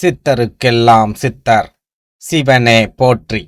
சித்தருக்கெல்லாம் சித்தர். சிவனே போற்றி.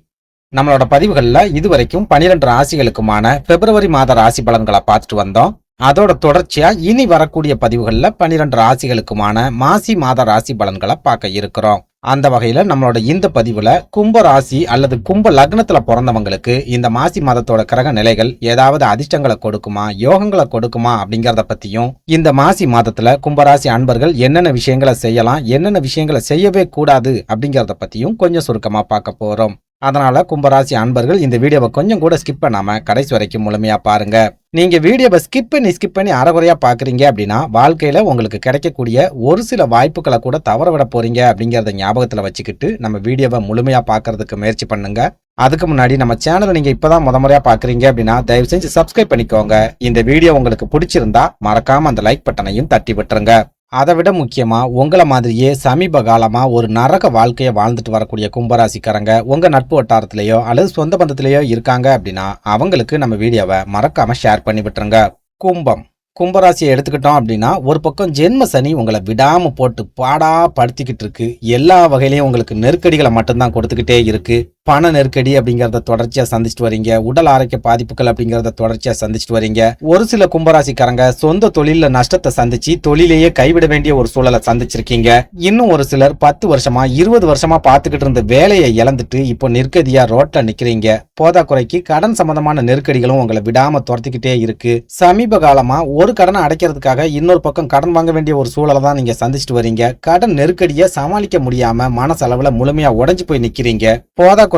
நம்மளோட பதிவுகளில் இதுவரைக்கும் பனிரெண்டு ராசிகளுக்குமான பிப்ரவரி மாத ராசி பலன்களை பார்த்துட்டு வந்தோம். அதோட தொடர்ச்சியா இனி வரக்கூடிய பதிவுகளில் பனிரெண்டு ராசிகளுக்குமான மாசி மாத ராசி பலன்களை பார்க்க இருக்கிறோம். அந்த வகையில நம்மளோட இந்த பதிவுல கும்ப ராசி அல்லது கும்ப லக்னத்துல பிறந்தவங்களுக்கு இந்த மாசி மாதத்தோட கிரக நிலைகள் ஏதாவது அதிர்ஷ்டங்களை கொடுக்குமா யோகங்களை கொடுக்குமா அப்படிங்கறத பத்தியும் இந்த மாசி மாதத்துல கும்பராசி அன்பர்கள் என்னென்ன விஷயங்களை செய்யலாம் என்னென்ன விஷயங்களை செய்யவே கூடாது அப்படிங்கறத பத்தியும் கொஞ்சம் சுருக்கமா பார்க்க போறோம். அதனால கும்பராசி அன்பர்கள் இந்த வீடியோவை கொஞ்சம் கூட ஸ்கிப் பண்ணாம கடைசி வரைக்கும் முழுமையா பாருங்க. நீங்கள் வீடியோவை ஸ்கிப் பண்ணி ஸ்கிப் பண்ணி அறகுறையாக பார்க்குறீங்க அப்படின்னா வாழ்க்கையில் உங்களுக்கு கிடைக்கக்கூடிய ஒரு சில வாய்ப்புகளை கூட தவற விட போகிறீங்க அப்படிங்கிறத ஞாபகத்தில் வச்சுக்கிட்டு நம்ம வீடியோவை முழுமையாக பார்க்கறதுக்கு முயற்சி பண்ணுங்க. அதுக்கு முன்னாடி நம்ம சேனலை நீங்கள் இப்போ தான் முத முறையாக பார்க்குறீங்க அப்படின்னா தயவு செஞ்சு சப்ஸ்கிரைப் பண்ணிக்கோங்க. இந்த வீடியோ உங்களுக்கு பிடிச்சிருந்தா மறக்காமல் அந்த லைக் பட்டனையும் தட்டி விட்டுருங்க. அதை விட முக்கியமாக உங்களை மாதிரியே சமீப காலமாக ஒரு நரக வாழ்க்கையை வாழ்ந்துட்டு வரக்கூடிய கும்பராசிக்காரங்க உங்கள் நட்பு வட்டாரத்திலேயோ அல்லது சொந்த பந்தத்திலேயோ இருக்காங்க அப்படின்னா அவங்களுக்கு நம்ம வீடியோவை மறக்காமல் ஷேர் பண்ணி விட்டுருங்க. கும்பம். கும்பராசியை எடுத்துக்கிட்டோம் அப்படின்னா ஒரு பக்கம் ஜென்ம சனி உங்களை விடாமல் போட்டு பாடா படுத்திக்கிட்டு இருக்கு. எல்லா வகையிலையும் உங்களுக்கு நெருக்கடிகளை மட்டும்தான் கொடுத்துக்கிட்டே இருக்குது பண நெருக்கடி அப்படிங்கறத தொடர்ச்சியா சந்திச்சுட்டு வரீங்க. உடல் ஆரோக்கிய பாதிப்புகள் அப்படிங்கறத தொடர்ச்சியா சந்திச்சுட்டு வரீங்க. ஒரு சில கும்பராசிக்காரங்க சொந்த தொழில நஷ்டத்தை சந்திச்சு தொழிலையே கைவிட வேண்டிய ஒரு சூழலை சந்திச்சிருக்கீங்க. இன்னும் ஒரு சிலர் பத்து வருஷமா இருபது வருஷமா பாத்துக்கிட்டு இருந்த வேலையை இழந்துட்டு இப்போ நிற்கதியா ரோட்ல நிக்கிறீங்க. போதாக்குறைக்கு கடன் சம்பந்தமான நெருக்கடிகளும் உங்களை விடாம துரத்திக்கிட்டே இருக்கு. சமீப காலமா ஒரு கடனை அடைக்கிறதுக்காக இன்னொரு பக்கம் கடன் வாங்க வேண்டிய ஒரு சூழலை தான் நீங்க சந்திச்சுட்டு வரீங்க. கடன் நெருக்கடியை சமாளிக்க முடியாம மனசளவுல முழுமையா உடஞ்சு போய் நிக்கிறீங்க.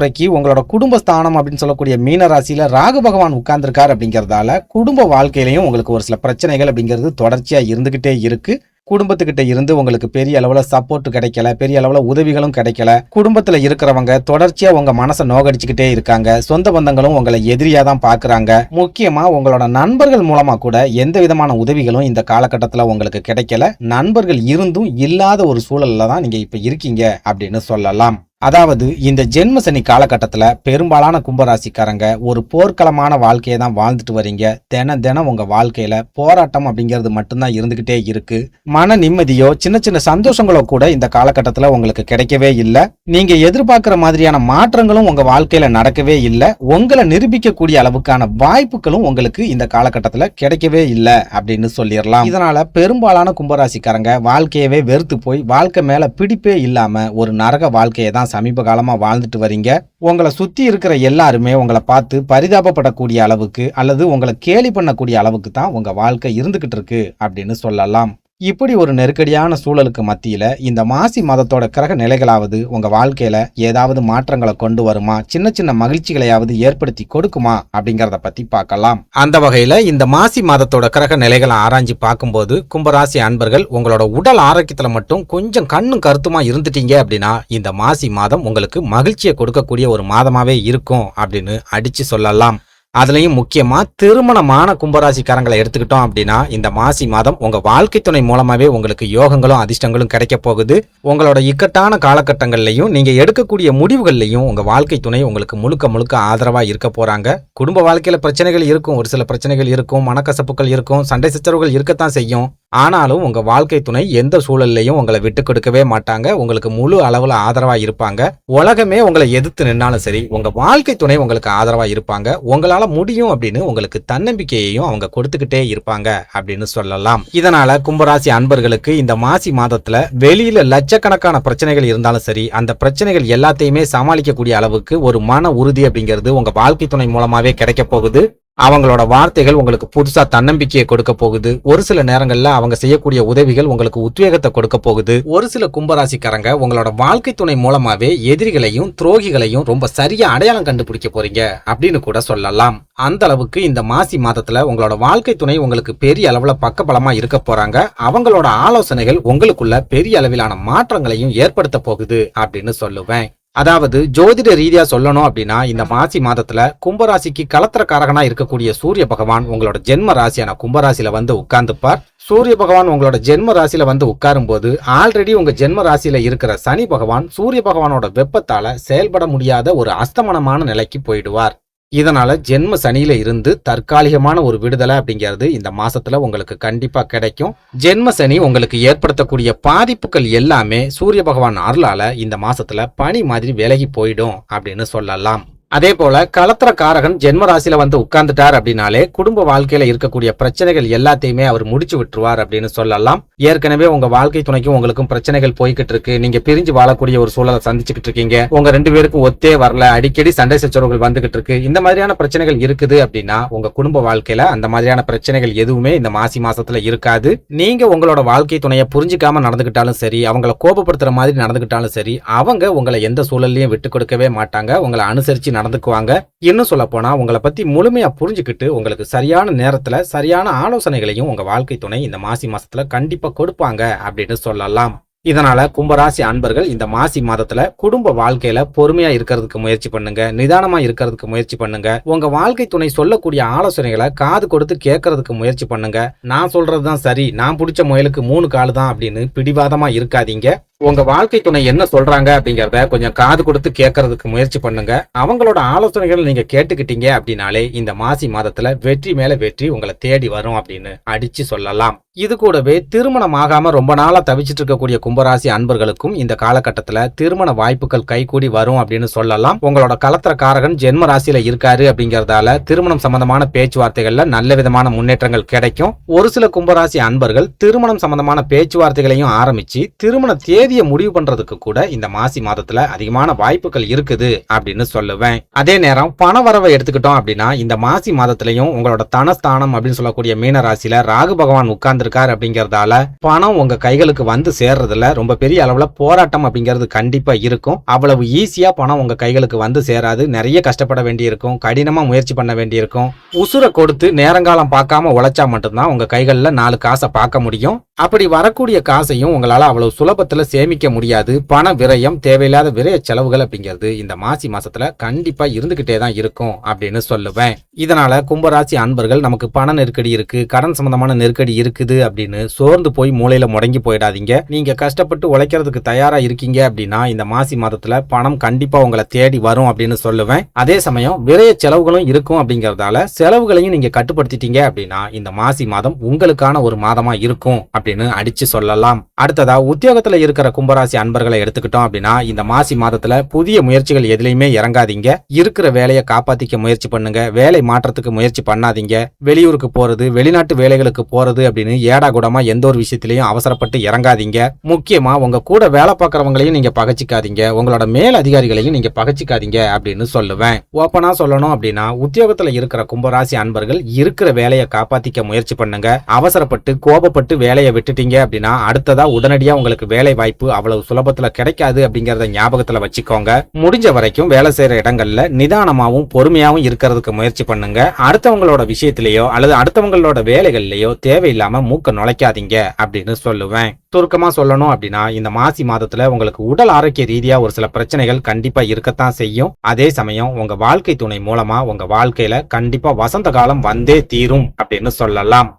குறைக்கு உங்களோட குடும்ப ஸ்தானம் அப்படின்னு சொல்லக்கூடிய மீன ராசியில ராகு பகவான் உட்கார்ந்துருக்காரு அப்படிங்கறதால குடும்ப வாழ்க்கையிலையும் உங்களுக்கு ஒரு சில பிரச்சனைகள் அப்படிங்கிறது தொடர்ச்சியா இருந்துகிட்டே இருக்கு. குடும்பத்துக்கிட்ட இருந்து உங்களுக்கு பெரிய அளவுல சப்போர்ட் கிடைக்கல பெரிய அளவுல உதவிகளும் கிடைக்கல. குடும்பத்துல இருக்கிறவங்க தொடர்ச்சியா உங்க மனசை நோகடிச்சுக்கிட்டே இருக்காங்க. சொந்த பந்தங்களும் உங்களை எதிரியா தான் பாக்குறாங்க. முக்கியமா உங்களோட நண்பர்கள் மூலமா கூட எந்த விதமான உதவிகளும் இந்த காலகட்டத்துல உங்களுக்கு கிடைக்கல. நண்பர்கள் இருந்தும் இல்லாத ஒரு சூழல்ல தான் நீங்க இப்ப இருக்கீங்க அப்படின்னு சொல்லலாம். அதாவது இந்த ஜென்ம சனி காலகட்டத்தில் பெரும்பாலான கும்பராசிக்காரங்க ஒரு போர்க்களமான வாழ்க்கையை தான் வாழ்ந்துட்டு வரீங்க. தினம் தினம் உங்க வாழ்க்கையில போராட்டம் அப்படிங்கிறது மட்டும்தான் இருந்துகிட்டே இருக்கு. மன நிம்மதியோ சின்ன சின்ன சந்தோஷங்களோ கூட இந்த காலகட்டத்தில் உங்களுக்கு கிடைக்கவே இல்லை. நீங்க எதிர்பார்க்கிற மாதிரியான மாற்றங்களும் உங்க வாழ்க்கையில நடக்கவே இல்லை. உங்களை நிரூபிக்கக்கூடிய அளவுக்கான வாய்ப்புகளும் உங்களுக்கு இந்த காலகட்டத்தில் கிடைக்கவே இல்லை அப்படின்னு சொல்லிடலாம். இதனால பெரும்பாலான கும்பராசிக்காரங்க வாழ்க்கையவே வெறுத்து போய் வாழ்க்கை மேல பிடிப்பே இல்லாம ஒரு நரக வாழ்க்கையை தான் சமீப காலமாக வாழ்ந்துட்டு வரீங்க. உங்களை சுற்றி இருக்கிற எல்லாருமே உங்களை பார்த்து பரிதாபப்படக்கூடிய அளவுக்கு அல்லது உங்களை கேலி பண்ணக்கூடிய அளவுக்கு தான் உங்கள் வாழ்க்கை இருந்துக்கிட்டு இருக்கு அப்படின்னு சொல்லலாம். இப்படி ஒரு நெருக்கடியான சூழலுக்கு மத்தியில இந்த மாசி மதத்தோட கிரக நிலைகளாவது உங்க வாழ்க்கையில ஏதாவது மாற்றங்களை கொண்டு வருமா? சின்ன சின்ன மகிழ்ச்சிகளையாவது ஏற்படுத்தி கொடுக்குமா? அப்படிங்கறத பத்தி பார்க்கலாம். அந்த வகையில இந்த மாசி மாதத்தோட கிரக நிலைகளை ஆராய்ஞ்சு பார்க்கும்போது கும்பராசி அன்பர்கள் உங்களோட உடல் ஆரோக்கியத்துல மட்டும் கொஞ்சம் கண்ணும் கருத்துமா இருந்துட்டீங்க அப்படின்னா இந்த மாசி மாதம் உங்களுக்கு மகிழ்ச்சியை கொடுக்கக்கூடிய ஒரு மாதமாவே இருக்கும் அப்படின்னு அடிச்சு சொல்லலாம். அதுலேயும் முக்கியமாக திருமணமான கும்பராசிக்காரங்களை எடுத்துக்கிட்டோம் அப்படின்னா இந்த மாசி மாதம் உங்கள் வாழ்க்கை துணை மூலமாகவே உங்களுக்கு யோகங்களும் அதிர்ஷ்டங்களும் கிடைக்க போகுது. உங்களோட இக்கட்டான காலகட்டங்கள்லையும் நீங்கள் எடுக்கக்கூடிய முடிவுகள்லையும் உங்கள் வாழ்க்கை துணை உங்களுக்கு முழுக்க முழுக்க ஆதரவாக இருக்க போகிறாங்க குடும்ப வாழ்க்கையில் பிரச்சனைகள் இருக்கும் ஒரு சில பிரச்சனைகள் இருக்கும் மனக்கசப்புகள் இருக்கும் சண்டை சச்சரவுகள் இருக்கத்தான் செய்யும். ஆனாலும் உங்கள் வாழ்க்கை துணை எந்த சூழல்லையும் உங்களை விட்டு கொடுக்கவே மாட்டாங்க. உங்களுக்கு முழு அளவில் ஆதரவாக இருப்பாங்க. உலகமே உங்களை எதிர்த்து நின்னாலும் சரி உங்கள் வாழ்க்கை துணை உங்களுக்கு ஆதரவாக இருப்பாங்க. உங்களால் முடியும் அப்படின்னு உங்களுக்கு தன்னம்பிக்கையையும் அவங்க கொடுத்துக்கிட்டே இருப்பாங்க அப்படின்னு சொல்லலாம். இதனால கும்பராசி அன்பர்களுக்கு இந்த மாசி மாதத்துல வெளியில லட்சக்கணக்கான பிரச்சனைகள் இருந்தாலும் சரி அந்த பிரச்சனைகள் எல்லாத்தையுமே சமாளிக்கக்கூடிய அளவுக்கு ஒரு மன உறுதி அப்படிங்கிறது உங்க வாழ்க்கை துணை மூலமாவே கிடைக்க போகுது. அவங்களோட வார்த்தைகள் உங்களுக்கு புதுசா தன்னம்பிக்கையை கொடுக்க போகுது. ஒரு சில நேரங்கள்ல அவங்க செய்யக்கூடிய உதவிகள் உங்களுக்கு உத்வேகத்தை கொடுக்க போகுது. ஒரு சில கும்பராசிக்காரங்க உங்களோட வாழ்க்கை துணை மூலமாவே எதிரிகளையும் துரோகிகளையும் ரொம்ப சரியா அடையாளம் கண்டுபிடிக்க போறீங்க அப்படின்னு கூட சொல்லலாம். அந்த அளவுக்கு இந்த மாசி மாதத்துல உங்களோட வாழ்க்கை துணை உங்களுக்கு பெரிய அளவுல பக்கபலமா இருக்க போறாங்க. அவங்களோட ஆலோசனைகள் உங்களுக்குள்ள பெரிய அளவிலான மாற்றங்களையும் ஏற்படுத்த போகுது அப்படின்னு சொல்லுவேன். அதாவது ஜோதிட ரீதியா சொல்லணும் அப்படின்னா இந்த மாசி மாதத்துல கும்பராசிக்கு கலத்திரக்காரகனா இருக்கக்கூடிய சூரிய பகவான் உங்களோட ஜென்ம ராசியான கும்பராசியில வந்து உட்கார்ந்துப்பார். சூரிய பகவான் உங்களோட ஜென்ம ராசியில வந்து உட்காரும் போது ஆல்ரெடி உங்க ஜென்ம ராசியில இருக்கிற சனி பகவான் சூரிய பகவானோட வெப்பத்தால செயல்பட முடியாத ஒரு அஸ்தமனமான நிலைக்கு போயிடுவார். இதனால் ஜென்ம சனியில் இருந்து தற்காலிகமான ஒரு விடுதலை அப்படிங்கிறது இந்த மாசத்துல உங்களுக்கு கண்டிப்பாக கிடைக்கும். ஜென்ம சனி உங்களுக்கு ஏற்படுத்தக்கூடிய பாதிப்புகள் எல்லாமே சூரிய பகவான் அருளால இந்த மாசத்துல பனி மாதிரி விலகி போயிடும் அப்படின்னு சொல்லலாம். அதே போல களத்திர காரகன் ஜென்ம ராசியில வந்து உட்கார்ந்துட்டார் அப்படின்னாலே குடும்ப வாழ்க்கையில இருக்கக்கூடிய பிரச்சனைகள் எல்லாத்தையுமே அவர் முடிச்சு விட்டுருவார் அப்படின்னு சொல்லலாம். ஏற்கனவே உங்க வாழ்க்கை துணைக்கும் உங்களுக்கும் பிரச்சனைகள் போய்கிட்டு இருக்கு. நீங்க பிரிஞ்சு வாழக்கூடிய ஒரு சூழலை சந்திச்சுக்கிட்டு இருக்கீங்க. உங்க ரெண்டு பேருக்கும் ஒத்தே வரல. அடிக்கடி சண்டை சச்சரவுகள் வந்துகிட்டு இருக்கு. இந்த மாதிரியான பிரச்சனைகள் இருக்குது அப்படின்னா உங்க குடும்ப வாழ்க்கையில அந்த மாதிரியான பிரச்சனைகள் எதுவுமே இந்த மாசி மாசத்துல இருக்காது. நீங்க உங்களோட வாழ்க்கை துணையை புரிஞ்சுக்காம நடந்துகிட்டாலும் சரி அவங்கள கோபப்படுத்துற மாதிரி நடந்துகிட்டாலும் சரி அவங்க உங்களை எந்த சூழல்லையும் விட்டு கொடுக்கவே மாட்டாங்க. உங்களை அனுசரிச்சு நடந்துக்குவாங்க. இன்னும் சொல்ல போனா உங்களை பத்தி முழுமையா புரிஞ்சுக்கிட்டு உங்களுக்கு சரியான நேரத்துல சரியான ஆலோசனைகளையும் உங்க வாழ்க்கை துணை இந்த மாசி மாசத்துல கண்டிப்பா கொடுப்பாங்க அப்படின்னு சொல்லலாம். இதனால கும்பராசி அன்பர்கள் இந்த மாசி மாதத்துல குடும்ப வாழ்க்கையில பொறுமையா இருக்கிறதுக்கு முயற்சி பண்ணுங்க நிதானமா இருக்கிறதுக்கு முயற்சி பண்ணுங்க. உங்க வாழ்க்கை துணை சொல்லக்கூடிய ஆலோசனைகளை காது கொடுத்து கேட்கறதுக்கு முயற்சி பண்ணுங்க. நான் சொல்றதுதான் சரி நான் பிடிச்ச முயலுக்கு மூணு காலு தான் அப்படின்னு பிடிவாதமா இருக்காதீங்க. உங்க வாழ்க்கை துணை என்ன சொல்றாங்க அப்படிங்கறத கொஞ்சம் காது கொடுத்து கேட்கறதுக்கு முயற்சி பண்ணுங்க. அவங்களோட ஆலோசனைகள் நீங்க கேட்டுக்கிட்டீங்க அப்படின்னாலே இந்த மாசி மாதத்துல வெற்றி மேல வெற்றி உங்களை தேடி வரும் அப்படின்னு அடிச்சு சொல்லலாம். இது கூடவே திருமணம் ஆகாம ரொம்ப நாளா தவிச்சிட்டு இருக்கக்கூடிய கும்பராசி அன்பர்களுக்கும் இந்த காலகட்டத்துல திருமண வாய்ப்புகள் கைகூடி வரும் அப்படின்னு சொல்லலாம். உங்களோட கலத்திர காரகன் ஜென்ம ராசியில இருக்காரு அப்படிங்கறதால திருமணம் சம்பந்தமான பேச்சுவார்த்தைகள்ல நல்ல விதமான முன்னேற்றங்கள் கிடைக்கும். ஒரு சில கும்பராசி அன்பர்கள் திருமணம் சம்பந்தமான பேச்சுவார்த்தைகளையும் ஆரம்பிச்சு திருமண தேதியை முடிவு பண்றதுக்கு கூட இந்த மாசி மாதத்துல அதிகமான வாய்ப்புகள் இருக்குது அப்படின்னு சொல்லுவேன். அதே நேரம் பண வரவை எடுத்துக்கிட்டோம் அப்படின்னா இந்த மாசி மாதத்திலையும் உங்களோட தனஸ்தானம் அப்படின்னு சொல்லக்கூடிய மீன ராசியில ராகு பகவான் உட்கார்ந்துருக்காரு அப்படிங்கறதால பணம் உங்க கைகளுக்கு வந்து சேர்றதுல ரொம்ப பெரிய அளவுல போராட்டம் அப்படிங்கிறது கண்டிப்பா இருக்கும். அவ்வளவு ஈஸியா பணம் உங்க கைகளுக்கு வந்து சேராது. நிறைய கஷ்டப்பட வேண்டியிருக்கும். கடினமா முயற்சி பண்ண வேண்டியிருக்கும். உசுரை கொடுத்து நேரங்காலம் பார்க்காம உழைச்சா மட்டும்தான் உங்க கைகளில் நாலு காசை பார்க்க முடியும். அப்படி வரக்கூடிய காசையும் உங்களால் அவ்வளவு சுலபத்தில் சேமிக்க முடியாது. பண விரயம் தேவையில்லாத விரய செலவுகள் அப்படிங்கிறது இந்த மாசி மாசத்துல கண்டிப்பா இருந்துகிட்டே தான் இருக்கும் அப்படின்னு சொல்லுவேன். இதனால கும்பராசி அன்பர்கள் நமக்கு பண நெருக்கடி இருக்கு கடன் சம்பந்தமான நெருக்கடி இருக்குது அப்படின்னு சோர்ந்து போய் மூளையில முடங்கி போயிடாதீங்க. நீங்க கஷ்டப்பட்டு உழைக்கிறதுக்கு தயாரா இருக்கீங்க அப்படின்னா இந்த மாசி மாதத்துல பணம் கண்டிப்பா உங்களை தேடி வரும் அப்படின்னு சொல்லுவேன். அதே சமயம் விரய செலவுகளும் இருக்கும் அப்படிங்கறதால செலவுகளையும் நீங்க கட்டுப்படுத்திட்டீங்க அப்படின்னா இந்த மாசி மாதம் உங்களுக்கான ஒரு மாதமா இருக்கும் அப்படின்னு அடிச்சு சொல்லலாம். அடுத்ததா உத்தியோகத்துல இருக்கிற கும்பராசி அன்பர்களை எடுத்துக்கிட்டோம் அப்படின்னா இந்த மாசி மாதத்துல புதிய முயற்சிகள் எதுலையுமே இறங்காதீங்க. இருக்கிற வேலையை காப்பாத்திக்க முயற்சி பண்ணுங்க. வேலை மாற்றத்துக்கு முயற்சி பண்ணாதீங்க. வெளியூருக்கு போறது வெளிநாட்டு வேலைகளுக்கு போறது அப்படின்னு ஏடா கூடமா எந்த ஒரு விஷயத்திலையும் அவசரப்பட்டு இறங்காதீங்க. முக்கியமா உங்க கூட வேலை பார்க்கறவங்களையும் நீங்க பகச்சிக்காதீங்க. உங்களோட மேல் அதிகாரிகளையும் நீங்க பகச்சிக்காதீங்க அப்படின்னு சொல்லுவேன். ஓப்பனா சொல்லணும் அப்படின்னா உத்தியோகத்துல இருக்கிற கும்பராசி அன்பர்கள் இருக்கிற வேலையை காப்பாத்திக்க முயற்சி பண்ணுங்க. அவசரப்பட்டு கோபப்பட்டு வேலையை வேலையை விட்டுட்டீங்க அப்படின்னா அடுத்ததா உடனடியா உங்களுக்கு வேலை வாய்ப்பு அவ்வளவு சுலபத்துல கிடைக்காது அப்படிங்கறத ஞாபகத்துல வச்சுக்கோங்க. முடிஞ்ச வரைக்கும் வேலை செய்யற இடங்கள்ல நிதானமாவும் பொறுமையாவும் இருக்கிறதுக்கு முயற்சி பண்ணுங்க. அடுத்தவங்களோட விஷயத்திலேயோ அல்லது அடுத்தவங்களோட வேலைகள்லயோ தேவையில்லாம மூக்க நுழைக்காதீங்க அப்படின்னு சொல்லுவேன். சுருக்கமா சொல்லணும் அப்படின்னா இந்த மாசி மாதத்துல உங்களுக்கு உடல் ஆரோக்கிய ரீதியா ஒரு சில பிரச்சனைகள் கண்டிப்பா இருக்கத்தான் செய்யும். அதே சமயம் உங்க வாழ்க்கை துணை மூலமா உங்க வாழ்க்கையில கண்டிப்பா வசந்த காலம் வந்தே தீரும் அப்படின்னு சொல்லலாம்.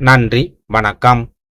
நன்றி வணக்கம்.